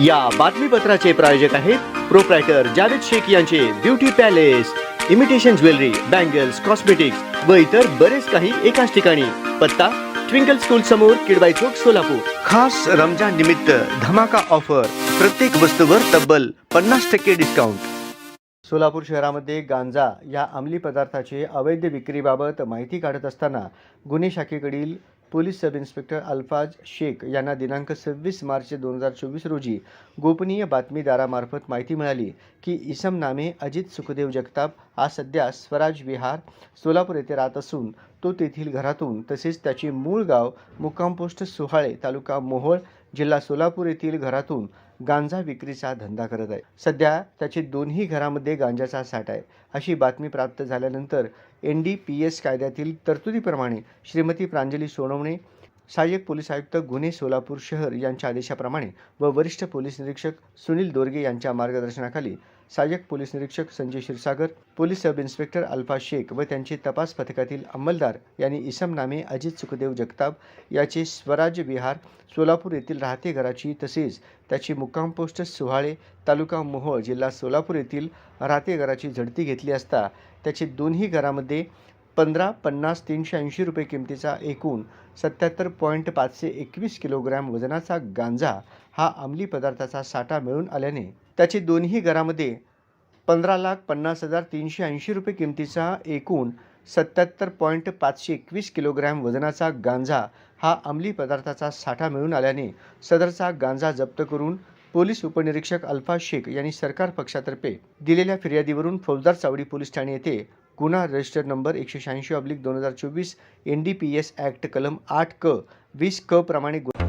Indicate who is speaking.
Speaker 1: या बातमीपत्राचे प्रायोजक आहेत प्रोप्रायटर जावेद शेख यांचे beauty palace imitation jewellery bangles cosmetics व इतर बरेच काही एकाच ठिकाणी. पत्ता ट्विंकल स्कूल समोर किडबाई चौक सोलापूर. खास रमजान निमित्त धमाका ऑफर. प्रत्येक वस्तूवर तब्बल पन्नास टक्के डिस्काउंट सोलापूर शहरामध्ये गांजा या अंमली पदार्थाचे अवैध विक्रीबाबत माहिती काढत असताना गुन्हे शाखेकडील पोलीस सब इन्स्पेक्टर अल्फाज शेख यांना दिनांक सव्वीस मार्च दोन हजार चोवीस रोजी गोपनीय बातमीदारामार्फत माहिती मिळाली की इसम नामे अजित सुखदेव जगताप हा सध्या स्वराज विहार सोलापूर येथे राहत असून तो तेथील घरातून तसेच त्याचे मूळ गाव मुक्काम पोस्ट सोहाळे तालुका मोहोळ जिल्हा सोलापूर येथील घरातून गांजा विक्रीचा धंदा करत आहे. सध्या त्याची दोन्ही घरामध्ये गांजाचा साठा आहे. अशी बातमी प्राप्त झाल्यानंतर एन डी पी एस कायद्यातील तरतुदीप्रमाणे श्रीमती प्रांजली सोनवणे सहाय्यक पोलीस आयुक्त गुन्हे सोलापूर शहर यांच्या आदेशाप्रमाणे व वरिष्ठ पोलीस निरीक्षक सुनील दोरगे यांच्या मार्गदर्शनाखाली सहाय्यक पोलीस निरीक्षक Sanjay Kshirsagar police sub inspector Alfa Shaikh व त्यांचे तपास पथकातील अंमलदार यांनी इसम नामे अजित सुखदेव जगताप याचे स्वराज विहार सोलापूर येथील राहते घराची तसेच त्याची मुक्काम पोस्ट सुहाळे तालुका मोहोळ जिल्हा सोलापूर येथील राहते घराची झडती घेतली असता त्याचे दोन्ही घरामध्ये पंधरा पन्नास तीनशे ऐंशी रुपये किमतीचा एकूण सत्याहत्तर पॉईंट पाचशे एकवीस किलोग्रॅम वजनाचा गांजा हा अंमली पदार्थाचा साठा मिळून आल्याने त्याचे दोन्ही घरामध्ये पंधरा लाख पन्नास हजार तीनशे ऐंशी रुपये किमतीचा एकूण सत्याहत्तर पॉईंट पाचशे एकवीस किलोग्रॅम वजनाचा गांजा हा अंमली पदार्थाचा साठा मिळून आल्याने सदरचा गांजा जप्त करून पोलीस उपनिरीक्षक अल्फा शेख यांनी सरकार पक्षातर्फे दिलेल्या फिर्यादीवरून फौजदार चावडी पोलीस ठाणे येथे गुन्हा रजिस्टर नंबर एकशे शहाऐंशी अब्लिक दोन हजार चोवीस N D P S act कलम आठ क वीस क प्रमाणे गु-